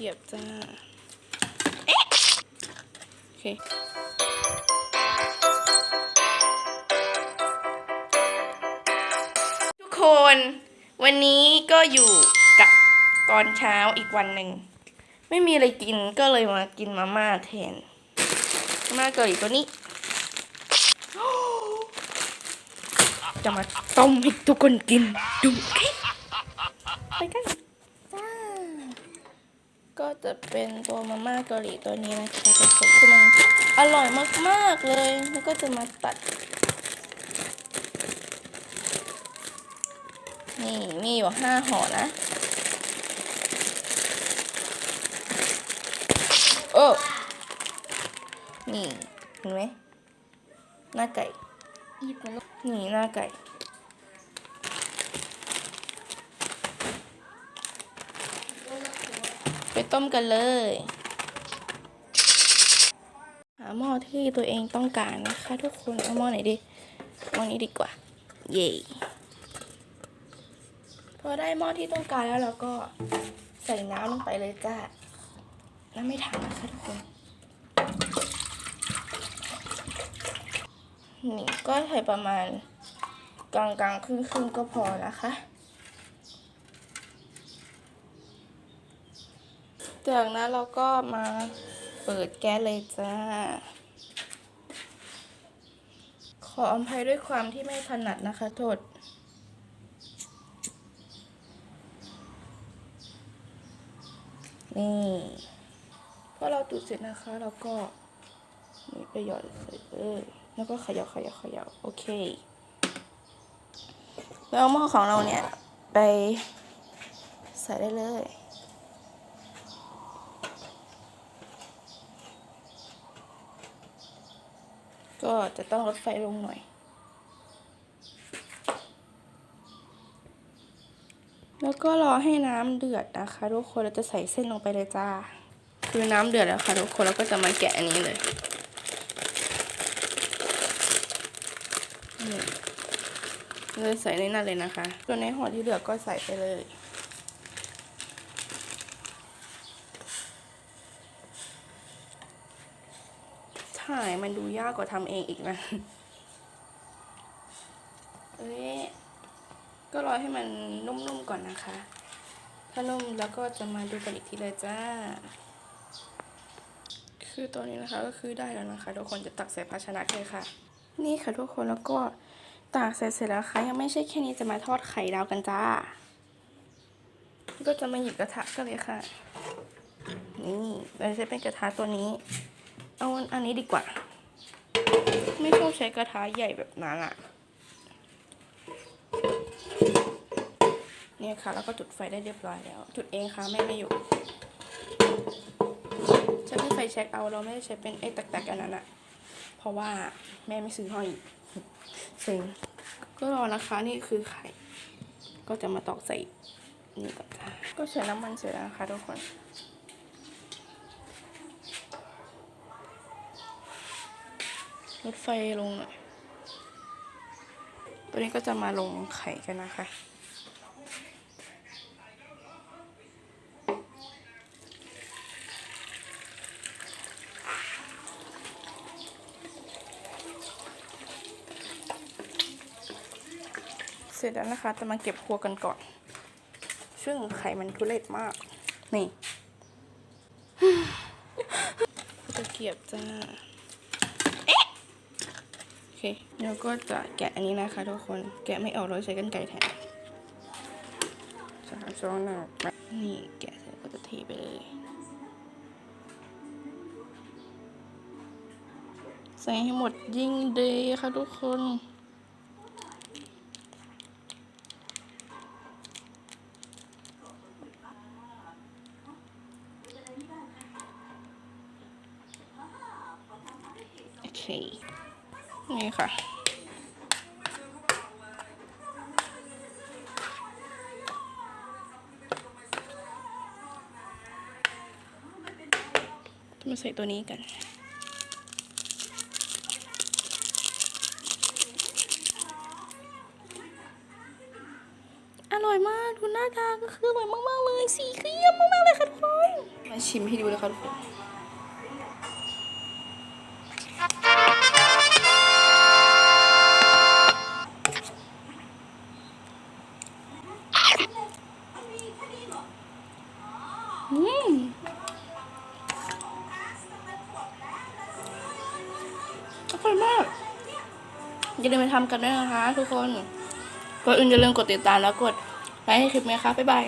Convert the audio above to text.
กียบจ้า เอ๊ะ โอเคทุกคนวันนี้ก็อยู่กับตอนเช้าอีกวันหนึ่ง ไม่มีอะไรกินก็เลยมากินมาม่าแทนมาม่าเกาหลีตัวนี้ จะมาต้มให้ทุกคนกินดูโอเคไปกันจ้า ก็จะเป็นตัวมาม่าเกาหลีตัวนี้นะคะทุกคนคือมันอร่อยมากๆเลยแล้วก็จะมาตัด นี่มีอยู่ห้าห่อนะโอ้นี่เห็นไหมหน้าไก่นี่หน้าไก่ ไปต้มกันเลย หาหม้อที่ตัวเองต้องการนะคะทุกคน เอาหม้อไหนดีหม้อนี้ดีกว่า เย่พอได้หม้อที่ต้องการแล้วเราก็ใส่น้ำลงไปเลยจ้าน้ำไม่ถังนะคะทุกคนนี่ก็ใส่ประมาณกลางกลางๆครึ่งครึ่งๆก็พอนะคะ จากนั้นเราก็มาเปิดแก๊สเลยจ้า ขออภัยด้วยความที่ไม่ถนัดนะคะโทษนี่พอเราจุดเสร็จนะคะเราก็นี่ไปหยอดใส่เลยแล้วก็ขยับขยับขยับโอเค แล้วหม้อของเราเนี่ย ไปใส่ได้เลย ก็จะต้องลดไฟลงหน่อย แล้วก็รอให้น้ำเดือดนะคะ ทุกคนเราจะใส่เส้นลงไปเลยจ้า คือน้ำเดือดแล้วค่ะทุกคนแล้วก็จะมาแกะอันนี้เลยนี่เลยใส่ในนั้นเลยนะคะ ส่วนในห่อที่เหลือก็ใส่ไปเลย ใช่มันดูยากกว่าทำเองอีกนะ เอ้ย ก็รอให้มันนุ่มๆก่อนนะคะ ถ้านุ่มแล้วก็จะมาดูกันอีกทีเลยจ้า คือตัวนี้นะคะก็คือได้แล้วนะคะ ทุกคนจะตักใส่ภาชนะเลยค่ะ นี่ค่ะทุกคนแล้วก็ตากเสร็จเสร็จแล้วค่ะยังไม่ใช่แค่นี้จะมาทอดไข่ดาวกันจ้า ก็จะมาหยิบกระทะกันเลยค่ะ นี่เราจะเป็นกระทะตัวนี้ เอาอันนี้ดีกว่า ไม่ชอบใช้กระทะใหญ่แบบนั้นอะเนี่ยค่ะ แล้วก็จุดไฟได้เรียบร้อยแล้ว จุดเองค่ะแม่ไม่อยู่ใช้เป็นไฟแช็กเอาเราไม่ได้ใช้เป็นไอ้แตกๆอันนั้นอะเพราะว่าแม่ไม่ซื้อให้เซ็งก็รอนะคะนี่คือไข่ ก็จะมาตอกใส่นี่ก่อนค่ะก็ใช้น้ำมันเสร็จแล้วนะคะทุกคน ลดไฟลงหน่อยตัวนี้ก็จะมาลงไข่กันนะคะ เสร็จแล้วนะคะ จะมาเก็บครัวกันก่อน ซึ่งไข่มันทุเรศมาก นี่ตะเกียบจ้า เคแล้วก็จะแกะอันนี้นะคะทุกคนแกะไม่ออกเราใช้กันไก่แทนสามสองหนึ่งนี่แกะเสร็จก็จะเทไปเลยใส่ให้หมดยิ่งดีค่ะทุกคนโอเค นี่ค่ะ มาใส่ตัวนี้กันอร่อยมากดูหน้าตาก็คืออร่อยมากๆเลย สีเขียวมากๆเลยค่ะทุกคน มาชิมให้ดูเลยค่ะทุกคน ร่อยมาก อย่าลืมไปทำกันด้วยนะคะ ทุกคนก่อนอื่นอย่าลืมกดติดตามแล้วกดไลค์ให้คลิปนี้ค่ะบ๊ายบาย